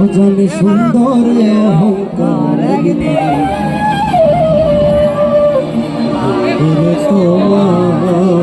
অজানি সুন্দর অহংকার। তোমার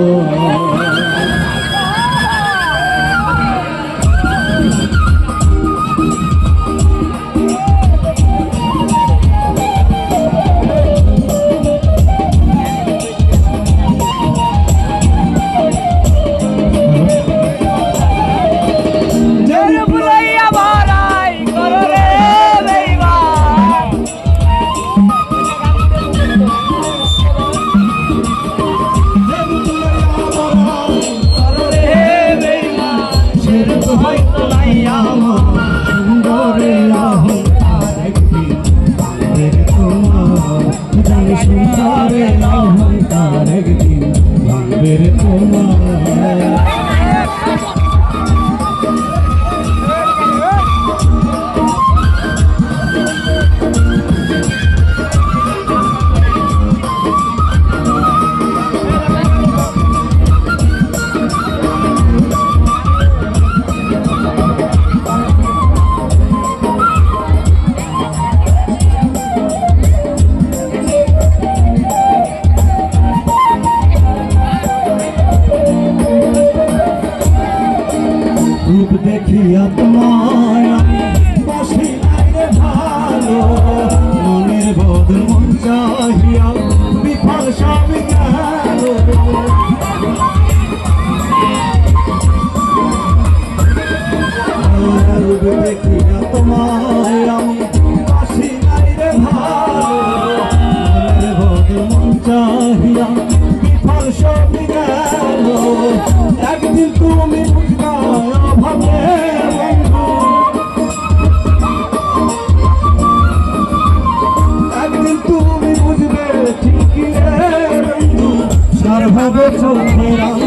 রূপ দেখিয়া তোমায় আমি বাসি লাগে ভালো মনের বদল মন চাহিয়া বিফল সব গেল একদিন তুমি বুঝবা ভাবে একদিন তুমি বুঝবে ঠিকই রে সর্ববে চোখে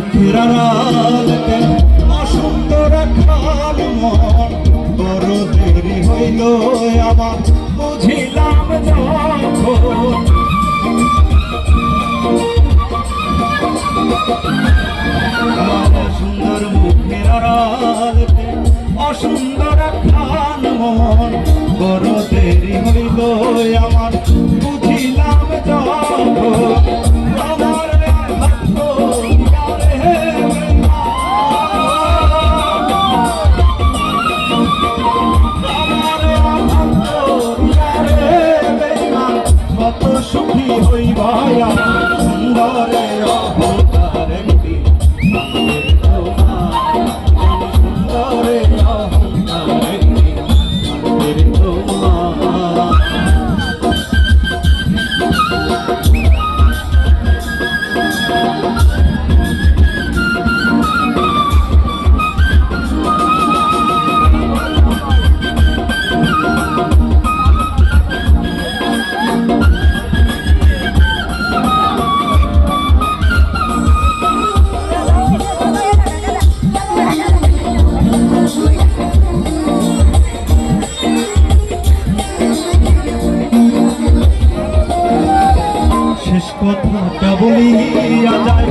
সুন্দর বুকের আড়ালতে অসুন্দর খাল মন। বড় দেরি হইল আমার বুঝিলাম সুন্দর মুখের আড়ালতে অসুন্দর কত সুখী কথাটা বলিয়া যায়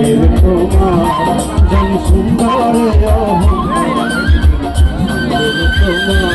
এর তোমার সুন্দরে তোমার